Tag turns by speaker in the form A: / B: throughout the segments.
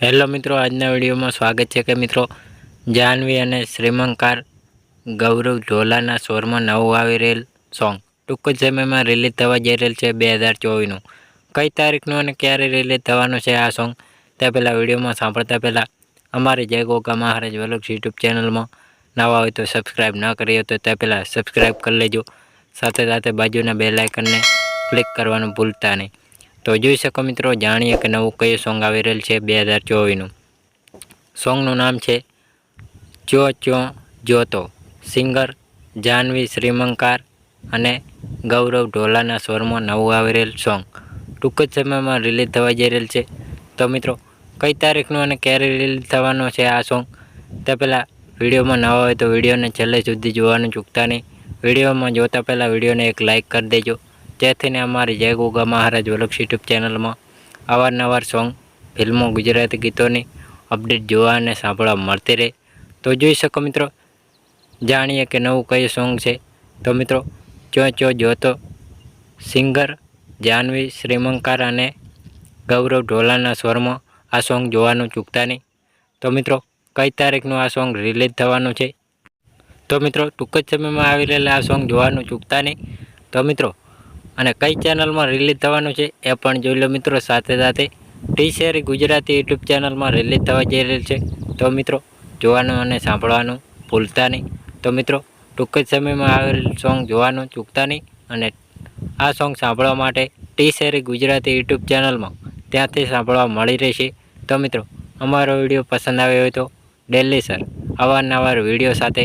A: Hello મિત્રો, આજના વિડીયોમાં સ્વાગત છે કે મિત્રો જાહ્નવી અને શ્રીમંકાર ગૌરવ ઢોલાના સ્વરમાં નવું આવી રહેલ સોંગ. ટૂંક જ સમયમાં રિલીઝ થવા જઈ રહેલ છે બે હજાર ચોવીસનું. કઈ તારીખનું અને ક્યારે રિલીઝ થવાનું છે આ સોંગ, તે પહેલાં વિડીયોમાં સાંભળતા પહેલાં અમારી જય ગોગા મહારાજ વલોક્સ યુટ્યુબ ચેનલમાં નવા હોય તો સબસ્ક્રાઈબ ન કરી હોય તો તે પહેલાં સબસ્ક્રાઈબ કરી લેજો. સાથે સાથે બાજુના બે લાઇકનને ક્લિક કરવાનું ભૂલતા નહીં. તો જોઈ શકો મિત્રો, જાણીએ કે નવું કયું સોંગ આવી રહેલ છે બે હજાર ચોવીસનું. સોંગનું નામ છે ચો ચો જોતો સિંગર જાહ્નવી શ્રીમંકાર અને ગૌરવ ઢોલાના સ્વરમાં નવું આવી રહેલ સોંગ ટૂંક જ સમયમાં રિલીઝ થવા જઈ રહેલ છે. તો મિત્રો, કઈ તારીખનું અને ક્યારે રિલીઝ થવાનો છે આ સોંગ તે પહેલાં વિડીયોમાં નવા હોય તો વિડીયોને છેલ્લે સુધી જોવાનું ચૂકતા નહીં. વિડીયોમાં જોતા પહેલાં વિડીયોને એક લાઇક કરી દેજો. જેથીને અમારી જય ગોગા મહારાજ વલક્ષ યુટ્યુબ ચેનલમાં અવારનવાર સોંગ, ફિલ્મો, ગુજરાતી ગીતોની અપડેટ જોવા અને સાંભળવા મળતી રહે. તો જોઈ શકો મિત્રો, જાણીએ કે નવું કયું સોંગ છે. તો મિત્રો, ચો ચો જોતો સિંગર જાહ્નવી શ્રીમંકાર અને ગૌરવ ઢોલાના સ્વરમાં આ સોંગ જોવાનું ચૂકતા નહીં. તો મિત્રો, કઈ તારીખનું આ સોંગ રિલીઝ થવાનું છે? તો મિત્રો, ટૂંક જ સમયમાં આવી રહેલા આ સોંગ જોવાનું ચૂકતા નહીં. તો મિત્રો અને કઈ ચેનલમાં રિલીઝ થવાનું છે એ પણ જોઈ લો મિત્રો સાથે સાથે. ટી શેરી ગુજરાતી યુટ્યુબ ચેનલમાં રિલીઝ થવા જઈ રહેલ છે. તો મિત્રો, જોવાનું અને સાંભળવાનું ભૂલતા નહીં. તો મિત્રો, ટૂંક જ સમયમાં આવેલ સોંગ જોવાનું ચૂકતા નહીં અને આ સોંગ સાંભળવા માટે ટી શેરી ગુજરાતી યુટ્યુબ ચેનલમાં ત્યાંથી સાંભળવા મળી રહેશે. તો મિત્રો, અમારો વીડિયો પસંદ આવ્યો હોય તો ડેલી સર અવારનવાર વીડિયો સાથે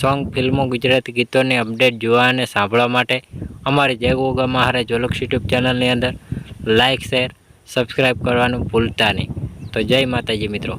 A: સોંગ ફિલ્મો ગુજરાતી ગીતોની અપડેટ જોવા અને સાંભળવા માટે અમારી જય ગોગા મહારાજ જોલક્ષ યુટ્યુબ ચેનલની અંદર. લાઇક શેર સબસ્ક્રાઈબ કરવાનું ભૂલતા નહીં. તો જય માતાજી મિત્રો.